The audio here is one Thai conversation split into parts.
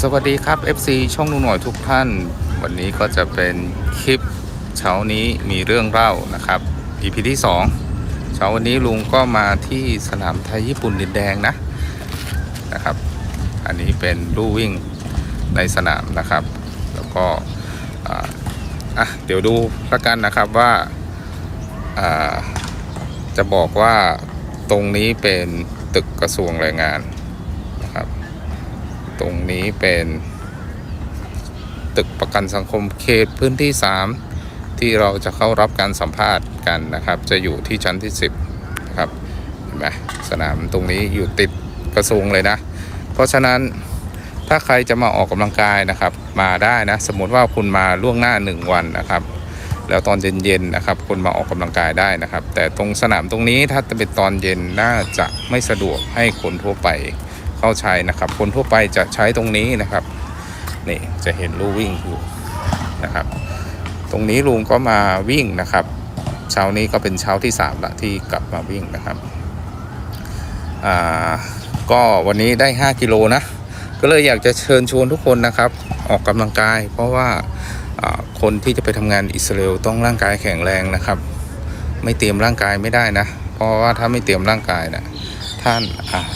สวัสดีครับ FC ช่องหนูหน่อยทุกท่าน วันนี้ก็จะเป็นคลิปเช้านี้มีเรื่องเล่านะครับ EP ที่ 2 เช้าวันนี้ลุงก็มาที่สนามไทยญี่ปุ่นดินแดงนะนะครับ อันนี้เป็นลู่วิ่งในสนามนะครับ แล้วก็อะเดี๋ยวดูละกันนะครับว่าอ่าจะบอกว่าตรงนี้เป็นตึกกระทรวงแรงงาน ตรงนี้เป็นตึกประกันสังคมเขตพื้นที่ 3 ที่เราจะเข้ารับการสัมภาษณ์กันนะครับ จะอยู่ที่ชั้นที่ 10นะครับเห็นไหมสนามตรงนี้อยู่ติดกระทรวงเลยนะ เพราะฉะนั้นถ้าใครจะมาออกกำลังกายนะครับ มาได้นะ สมมติว่าคุณมาล่วงหน้า 1 วันนะครับ แล้วตอนเย็นๆนะครับ คุณมาออกกำลังกายได้นะครับ แต่ตรงสนามตรงนี้ถ้าเป็นตอนเย็นน่าจะไม่สะดวกให้คนทั่วไป เข้าใช้นะครับ คนทั่วไปจะใช้ตรงนี้นะครับนี่จะเห็นลู่วิ่งอยู่นะครับ ตรงนี้ลุงก็มาวิ่งนะครับเช้านี้ก็เป็นเช้าที่3ละที่กลับมาวิ่งนะครับอ่าก็วันนี้ได้ 5 กิโลนะ ก็เลยอยากจะเชิญชวนทุกคนนะครับ ออกกำลังกาย เพราะว่าคนที่จะไปทำงานอิสราเอลต้องร่างกายแข็งแรงนะครับ ไม่เตรียมร่างกายไม่ได้นะ เพราะว่าถ้าไม่เตรียมร่างกายนะท่านอาจ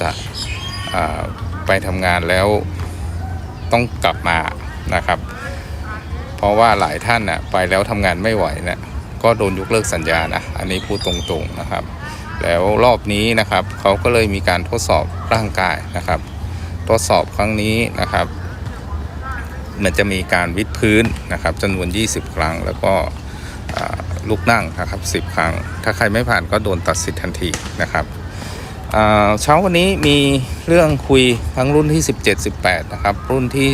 จะ ไปทำงานแล้วต้องกลับมานะครับ เพราะว่าหลายท่านน่ะไปแล้วทำงานไม่ไหวนะก็โดนยกเลิกสัญญานะอันนี้พูดตรงๆนะครับ แล้วรอบนี้นะครับเขาก็เลยมีการทดสอบร่างกายนะครับ ทดสอบครั้งนี้นะครับ มันจะมีการวิดพื้นนะครับจำนวน 20 ครั้ง แล้วก็ลุกนั่งนะครับ 10 ครั้ง ถ้าใครไม่ผ่านก็โดนตัดสิทธิ์ทันทีนะครับ เช้าวันนี้มีเรื่องคุยทั้งรุ่นที่ 17 18 นะครับ รุ่นที่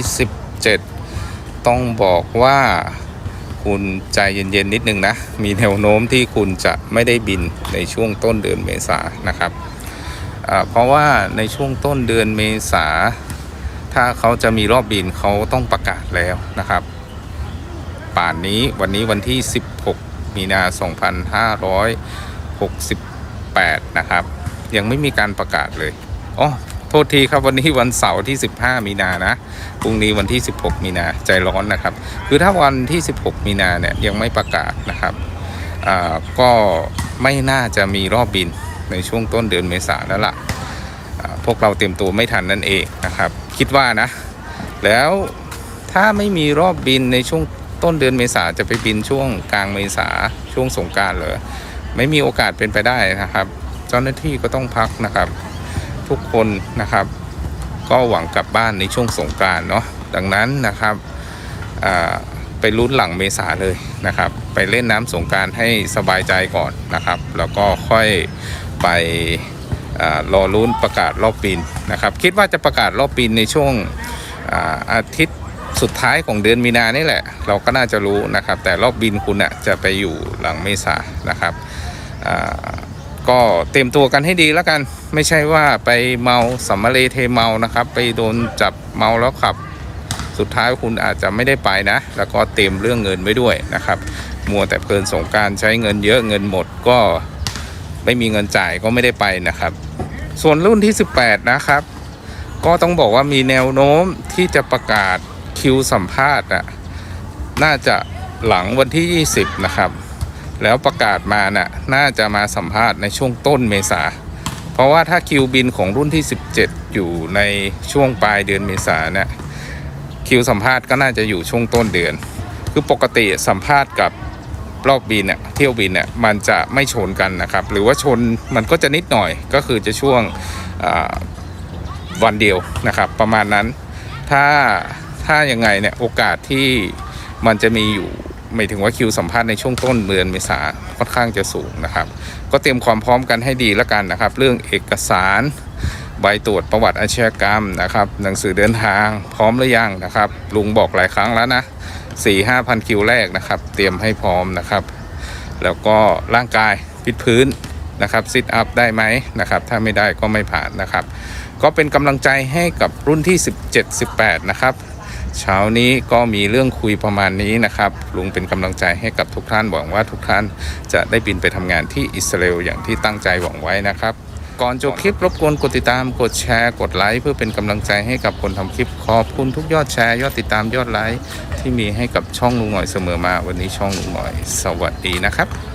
17 ต้องบอกว่าคุณใจเย็นๆนิดนึงนะ มีแนวโน้มที่คุณจะไม่ได้บินในช่วงต้นเดือนเมษานะครับ เพราะว่าในช่วงต้นเดือนเมษา ถ้าเขาจะมีรอบบินเขาต้องประกาศแล้วนะครับ ป่านนี้วันนี้วันที่ 16 มีนา 2568 นะครับ ยังไม่มีการประกาศเลยอ๋อโทษทีครับวันนี้วันเสาร์ที่ 15 มีนานะพรุ่งนี้วันที่ 16 มีนาใจร้อนนะครับ คือถ้าวันที่ 16 มีนาเนี่ยยังไม่ประกาศนะครับอ่าก็ไม่น่าจะมีรอบบินในช่วงต้นเดือนเมษาแล้วล่ะอ่าพวกเราเตรียมตัวไม่ทันนั่นเองนะครับ คิดว่านะ แล้วถ้าไม่มีรอบบินในช่วงต้นเดือนเมษาจะไปบินช่วงกลางเมษาช่วงสงการเหรอไม่มีโอกาสเป็นไปได้นะครับ เจ้าหน้าที่ก็ต้องพักนะครับ ทุกคนนะครับ ก็หวังกลับบ้านในช่วงสงกรานเนาะดังนั้นนะครับไปลุ้นหลังเมษาเลยนะครับ ไปเล่นน้ำสงการให้สบายใจก่อนนะครับ แล้วก็ค่อยไปอรอลุ้นประกาศรอบปีนนะครับ คิดว่าจะประกาศรอบปีนในช่วงอาอาทิตย์สุดท้ายของเดือนมีนานี่แหละ เราก็น่าจะรู้นะครับ แต่รอบบินคุณอะจะไปอยู่หลังเมษานะครับอา ก็เตรียมตัวกันให้ดีแล้วกัน ไม่ใช่ว่าไปเมาสัมมาเลเทเมานะครับ ไปโดนจับเมาแล้วขับ สุดท้ายคุณอาจจะไม่ได้ไปนะ แล้วก็เตรียมเรื่องเงินไว้ด้วยนะครับ มัวแต่เพลินสงการใช้เงินเยอะเงินหมดก็ไม่มีเงินจ่ายก็ไม่ได้ไปนะครับ ส่วนรุ่นที่ 18 นะครับ ก็ต้องบอกว่ามีแนวโน้มที่จะประกาศคิวสัมภาษณ์อะน่าจะหลังวันที่ 20 นะครับ แล้วประกาศมาน่ะน่าจะมาสัมภาษณ์ในช่วงต้นเมษา เพราะว่าถ้าคิวบินของรุ่นที่ 17 อยู่ในช่วงปลายเดือนเมษาเนี่ยคิวสัมภาษณ์ก็น่าจะอยู่ช่วงต้นเดือน คือปกติสัมภาษณ์กับรอบบินเนี่ยเที่ยวบินเนี่ยมันจะไม่ชนกันนะครับ หรือว่าชนมันก็จะนิดหน่อยก็คือจะช่วงวันเดียวนะครับ ประมาณนั้น ถ้าถ้ายังไงเนี่ยโอกาสที่มันจะมีอยู่ หมายถึงว่าคิวสัมภาษณ์ในช่วงต้นเดือนเมษาค่อนข้างจะสูงนะครับ ก็เตรียมความพร้อมกันให้ดีล้วกันนะครับ เรื่องเอกสารใบตรวจประวัติอาชญากรรมนะครับ หนังสือเดินทางพร้อมหรือยังนะครับ ลุงบอกหลายครั้งแล้วนะสี่ห้าพันคิวแรกนะครับ เตรียมให้พร้อมนะครับ แล้วก็ร่างกายพิดพื้นนะครับซิทอัพได้ไหมนะครับ ถ้าไม่ได้ก็ไม่ผ่านนะครับ ก็เป็นกำลังใจให้กับรุ่นที่ 17 18 นะครับ เช้านี้ก็มีเรื่องคุยประมาณนี้นะครับ ลุงเป็นกำลังใจให้กับทุกท่านหวังว่าทุกท่านจะได้บินไปทำงานที่อิสราเอลอย่างที่ตั้งใจหวังไว้นะครับก่อนจบคลิปรบกวนกดติดตามกดแชร์กดไลค์เพื่อเป็นกำลังใจให้กับคนทำคลิปขอบคุณทุกยอดแชร์ยอดติดตามยอดไลค์ที่มีให้กับช่องลุงหน่อยเสมอมา วันนี้ช่องลุงหน่อย สวัสดีนะครับ